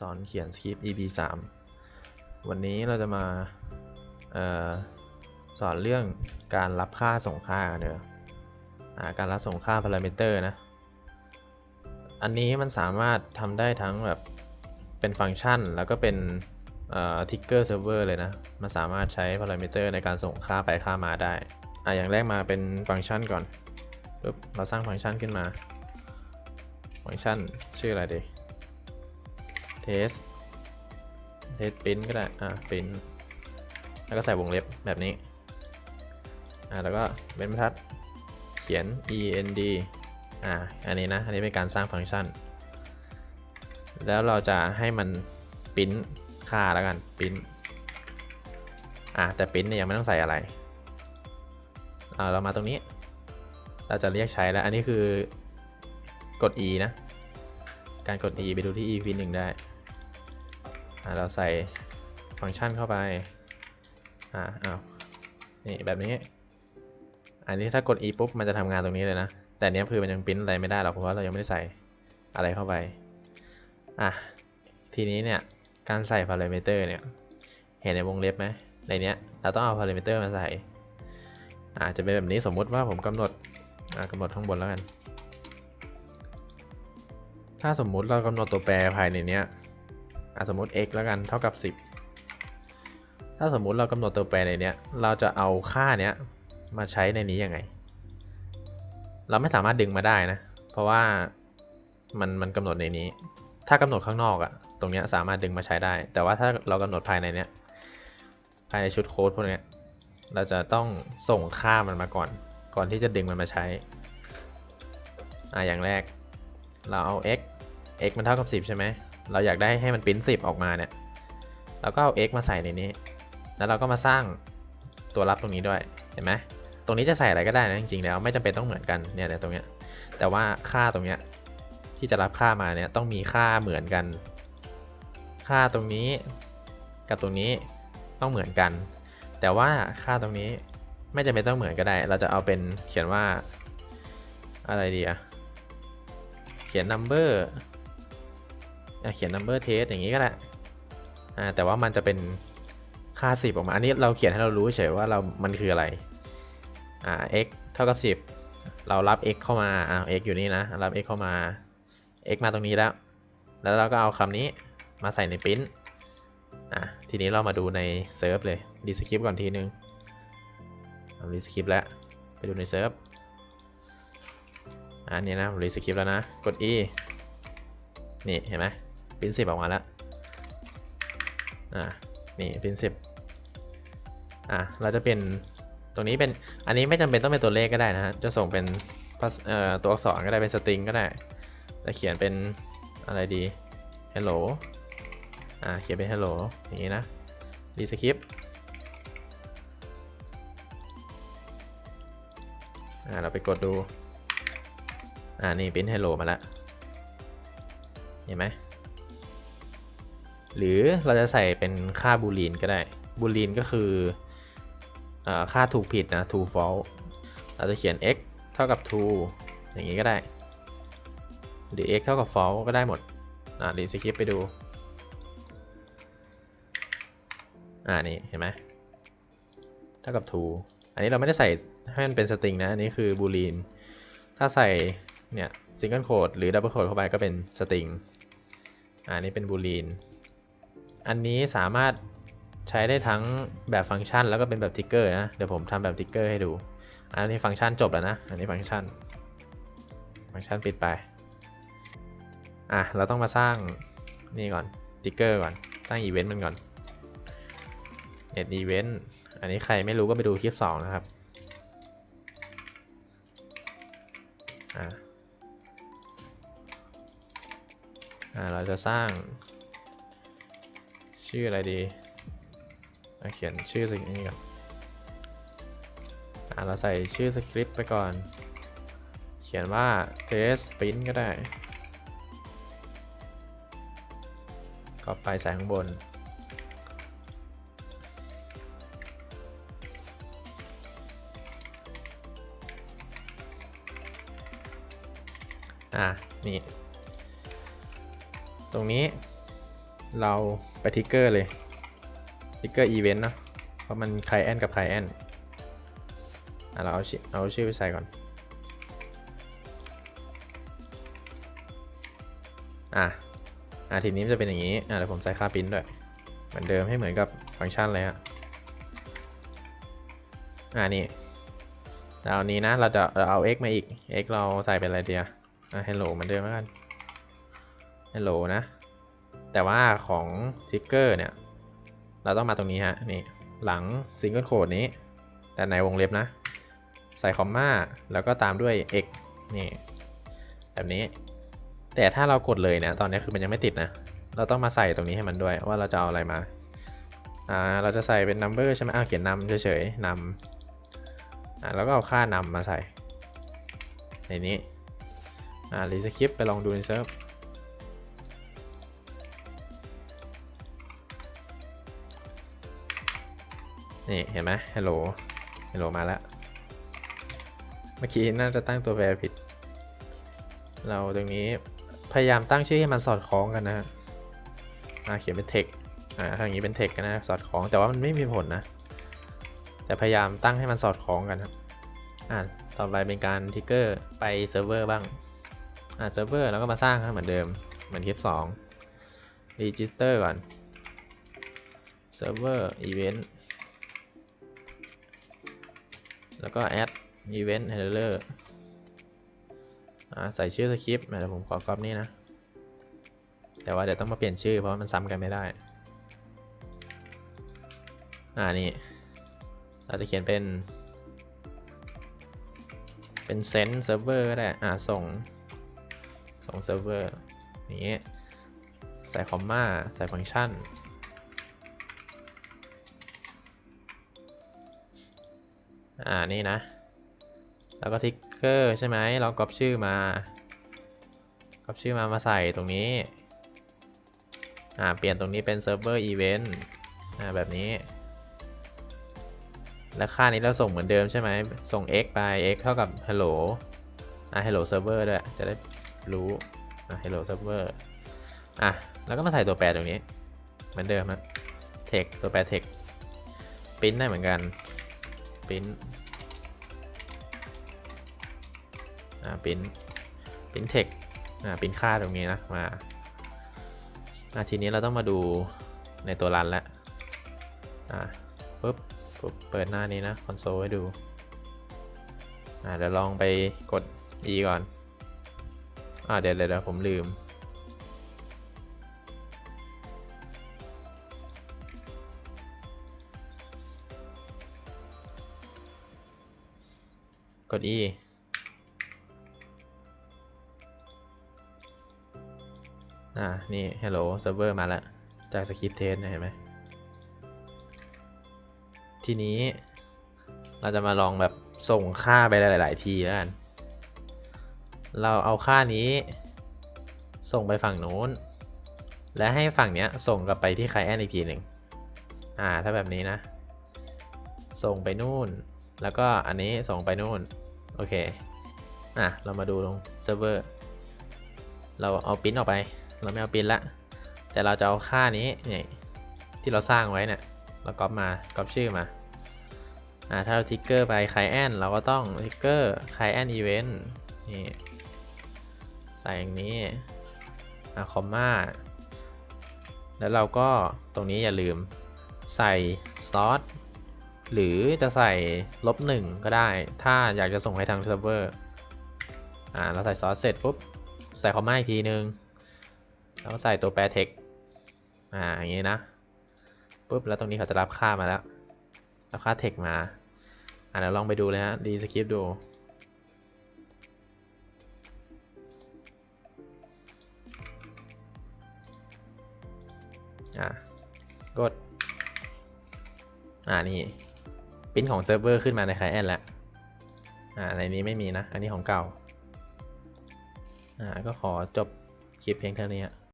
สอนเขียนสคริปต์ EP 3 วันนี้เราจะมาออสอนเรื่องการรับค่าส่งค่าเนอะการรับส่งค่าพารามิเตอร์นะ อันนี้มันสามารถทำได้ทั้งแบบเป็นฟังก์ชันแล้วก็เป็นทิกเกอร์เซิร์ฟเวอร์เลยนะ มันสามารถใช้พารามิเตอร์ในการส่งค่าไปค่ามาได้อะอย่างแรกมาเป็นฟังก์ชันก่อนปึ๊บเราสร้างฟังก์ชันขึ้นมา ฟังก์ชันชื่ออะไรดี test test print ก็ได้ อ่า print แล้วก็ใส่วงเล็บแบบนี้ อ่า แล้วก็เป็นบรรทัด เขียน end อ่า อันนี้นะ อันนี้เป็นการสร้างฟังก์ชัน แล้วเราจะให้มันปิ้นค่าแล้วกันปิ้นอ่าแต่ปิ้นเนี่ยยังไม่ต้องใส่อะไรอ่าเรามาตรงนี้ เราจะเรียกใช้แล้ว อันนี้คือกด e นะ การกด e ไปดูที่ e ฟีหนึ่งได้ เราใส่ฟังก์ชันเข้าไป อ่าอ้าวนี่แบบนี้ อันนี้ถ้ากด e ปุ๊บมันจะทำงานตรงนี้เลยนะ แต่เนี้ยคือมันยังปริ้นอะไรไม่ได้หรอกเพราะว่าเรายังไม่ได้ใส่อะไรเข้าไป อะ ทีนี้เนี่ย การใส่ parameter เนี่ย เห็นในวงเล็บไหมในเนี้ย เราต้องเอา parameter มาใส่ อาจจะเป็นแบบนี้สมมุติว่าผมกำหนดอ่ากำหนดข้างบนแล้วกัน ถ้าสมมุติเรากำหนดตัวแปรภายในเนี้ย สมมติ x แล้วกันเท่ากับ 10 ถ้าสมมุติเรากำหนดตัวแปรในเนี้ย เราจะเอาค่าเนี้ยมาใช้ในนี้ยังไง เราไม่สามารถดึงมาได้นะ เพราะว่ามันมันกำหนดในนี้ ถ้ากำหนดข้างนอกอะตรงเนี้ยสามารถดึงมาใช้ได้ แต่ว่าถ้าเรากำหนดภายในเนี้ยภายในชุดโค้ดพวกเนี้ยเราจะต้องส่งค่ามันมาก่อน ก่อนที่จะดึงมันมาใช้อ่าอย่างแรก เราเอา x x มันเท่ากับ 10 ใช่ไหม เราอยากได้ให้มันปริ้น10 ออกมาเนี่ยเราก็เอา x มาใส่ในนี้ แล้วเราก็มาสร้างตัวรับตรงนี้ด้วยเห็นไหมตรงนี้จะใส่อะไรก็ได้นะจริงๆแล้วไม่จำเป็นต้องเหมือนกันเนี่ยตรงเนี้ยแต่ว่าค่าตรงเนี้ยที่จะรับค่ามาเนี่ยต้องมีค่าเหมือนกัน ค่าตรงนี้กับตรงนี้ต้องเหมือนกัน แต่ว่าค่าตรงนี้ไม่จำเป็นต้องเหมือนก็ได้ เราจะเอาเป็นเขียนว่าอะไรดีอะเขียน number อะ เขียน number test อย่างนี้ก็ได้อ่าแต่ว่ามันจะเป็นค่า 10 ออกมา อันนี้เราเขียนให้เรารู้เฉยว่าเรา มันคืออะไรอ่า x เท่ากับ 10 เรารับ x เข้ามาอ่า x อยู่นี่นะ รับ x เข้ามา x มาตรงนี้แล้ว แล้วเราก็เอาคำนี้มาใส่ในปริ้นอะทีนี้เรามาดูในเซิร์ฟเลยดีสคริปก่อนทีนึงรีสคริปแล้ว ไปดูในเซิร์ฟอันนี้นะผมรีสคริปแล้วนะ กด e นี่ เห็นไหม ปริ้นสิบออกมาแล้ว อ่า นี่ปริ้นสิบอะ เราจะเป็น ตรงนี้เป็น อันนี้ไม่จำเป็นต้องเป็นตัวเลขก็ได้นะฮะ จะส่งเป็นเอ่อตัวอักษรก็ได้ เป็นสตริงก็ได้ จะเขียนเป็นอะไรดี hello อ่า เขียนเป็น hello อย่างนี้นะ รีสคริปอ่า เราไปกดดู อ่า นี่เป็น hello มาแล้ว เห็นไหม หรือเราจะใส่เป็นค่าบูลีนก็ได้ บูลีนก็คืออค่าถูกผิดนะ true false เราจะเขียน x เท่ากับ true อย่างนี้ก็ได้ หรือ x เท่ากับ false ก็ได้หมด อ่ารีสคริปไปดู อ่านี่เห็นไหมเท่ากับ true อันนี้เราไม่ได้ใส่ให้มันเป็นสตริงนะ อันนี้คือบูลีน ถ้าใส่เนี่ยซิงเกิลโคดหรือดับเบิลโคดเข้าไปก็เป็นสตริง อ่านี่เป็นบูลีน อันนี้สามารถใช้ได้ทั้งแบบฟังก์ชัน แล้วก็เป็นแบบทิกเกอร์นะ เดี๋ยวผมทำแบบทิกเกอร์ให้ดู อันนี้ฟังก์ชันจบแล้วนะ อันนี้ฟังก์ชัน ฟังก์ชันปิดไป อะ เราต้องมาสร้างนี่ก่อนทิกเกอร์ก่อน สร้างอีเวนต์มันก่อนเน็ตอีเวนต์ อันนี้ใครไม่รู้ก็ไปดูคลิป 2 นะครับ อ่าอ่าเราจะสร้าง ชื่ออะไรดีเขียนชื่อสิ่งนี้ก่อนอ่าเราใส่ชื่อสคริปต์ไปก่อน เขียนว่า test print ก็ได้ ก็ไปใส่ข้างบน อ่านี่ ตรงนี้ เราไปทิกเกอร์เลย ทิกเกอร์อีเวนต์นะ เพราะมันใครแอนกับใครแอนอะเราเอาชื่อเอาชื่อไปใส่ก่อน อะ อะทีนี้จะเป็นอย่างนี้ อะเดี๋ยวผมใส่ค่าปริ้นด้วย เหมือนเดิมให้เหมือนกับฟังก์ชันเลยฮะอะนี่เราเอานี้นะ เราจะเราเอา x มาอีก x เราใส่เป็นอะไรเดียอะ hello เหมือนเดิมแล้วกัน hello นะ แต่ว่าของทิกเกอร์เนี่ย เราต้องมาตรงนี้ฮะ นี่หลังซิงเกิลโคดนี้ แต่ในวงเล็บนะ ใส่คอมมาแล้วก็ตามด้วย x นี่ แบบนี้ แต่ถ้าเรากดเลยเนี่ย ตอนนี้คือมันยังไม่ติดนะ เราต้องมาใส่ตรงนี้ให้มันด้วยว่าเราจะเอาอะไรมา อ่า เราจะใส่เป็น number ใช่ไหมอ่าเขียนนำเฉยๆนำอ่าแล้วก็เอาค่านำมาใส่ ในนี้ อ่ารีสคริปไปลองดูในเซิร์ฟ นี่เห็นไหม hello hello มาแล้ว เมื่อกี้น่าจะตั้งตัวแปรผิด เราตรงนี้พยายามตั้งชื่อให้มันสอดคล้องกันนะฮะอ่าเขียนเป็น text อ่าถ้าอย่างนี้เป็น text ก็นะสอดคล้องแต่ว่ามันไม่มีผลนะ แต่พยายามตั้งให้มันสอดคล้องกันครับอ่าต่อไปเป็นการทิกเกอร์ไปเซิร์ฟเวอร์บ้างอ่าเซิร์ฟเวอร์แล้วก็มาสร้างครับเหมือนเดิมเหมือนคลิป2 register ก่อน server event แล้วก็ add event handler อ่าใส่ชื่อสคริปต์เดี๋ยวผมขอก๊อปนี่นะ แต่ว่าเดี๋ยวต้องมาเปลี่ยนชื่อเพราะมันซ้ำกันไม่ได้ อ่านี่ เราจะเขียนเป็น เป็น send server ก็ได้ อ่าส่ง ส่ง server อย่างนี้ยใส่คอมมา ใส่ฟังก์ชัน อ่า นี่นะ แล้วก็ทิกเกอร์ใช่ไหม เราก๊อปชื่อมาก๊อปชื่อมามาใส่ตรงนี้ อ่า เปลี่ยนตรงนี้เป็นเซิร์ฟเวอร์อีเวนต์ อ่า แบบนี้ แล้วค่านี้เราส่งเหมือนเดิมใช่ไหม ส่ง x ไป x เท่ากับ hello อ่า hello server ด้วย จะได้รู้ อ่า hello server อะ แล้วก็มาใส่ตัวแปรตรงนี้ เหมือนเดิมนะ text ตัวแปร text ปริ้นได้เหมือนกัน ปริ้นอ่าปริ้นปริ้นเทคอ่าปริ้นค่าตรงนี้นะมาอ่าทีนี้เราต้องมาดูในตัวรันแล้วอ่าปุ๊บปุ๊บเปิดหน้านี้นะคอนโซลให้ดูอ่าเดี๋ยวลองไปกด E ก่อนอ่าเดี๋ยวเดี๋ยวเดี๋ยวผมลืม กด E อ่า นี่ hello server มาแล้ว จากสคริปต์เทสเห็นไหม ทีนี้เราจะมาลองแบบส่งค่าไปหลาย ๆ ทีแล้วกัน เราเอาค่านี้ ส่งไปฝั่งนู้น และให้ฝั่งเนี้ยส่งกลับไปที่ไคลแอนอีกทีหนึ่ง อ่า ถ้าแบบนี้นะ ส่งไปนู่น แล้วก็อันนี้ส่งไปนู่น โอเค อะ เรามาดูตรงเซิร์ฟเวอร์ เราเอาปิ้นออกไป เราไม่เอาปิ้นละ แต่เราจะเอาค่านี้เนี่ยที่เราสร้างไว้เนี่ย เราก๊อปมา ก๊อปชื่อมา อ่า ถ้าเราทิกเกอร์ไปไคลแอนเราก็ต้องทิกเกอร์ไคลแอนอีเวนต์ นี่ ใส่อย่างนี้ อ่าคอมมา แล้วเราก็ตรงนี้อย่าลืมใส่ซอส หรือจะใส่ลบหนึ่งก็ได้ ถ้าอยากจะส่งให้ทางเซิร์ฟเวอร์ อ่า เราใส่ซอสเสร็จปุ๊บ ใส่คอมมาอีกทีนึง แล้วใส่ตัวแปร text อ่า อย่างนี้นะ ปุ๊บ แล้วตรงนี้เขาจะรับค่ามาแล้ว รับค่า text มา อ่าเดี๋ยวลองไปดูเลยฮะ ดีสคริปต์ดูอ่ากด อ่า นี่ ปิ้นของเซิร์ฟเวอร์ขึ้นมาในไคลแอนแล้วอ่าในนี้ไม่มีนะ อันนี้ของเก่า อ่า ก็ขอจบคลิปเพียงเท่านี้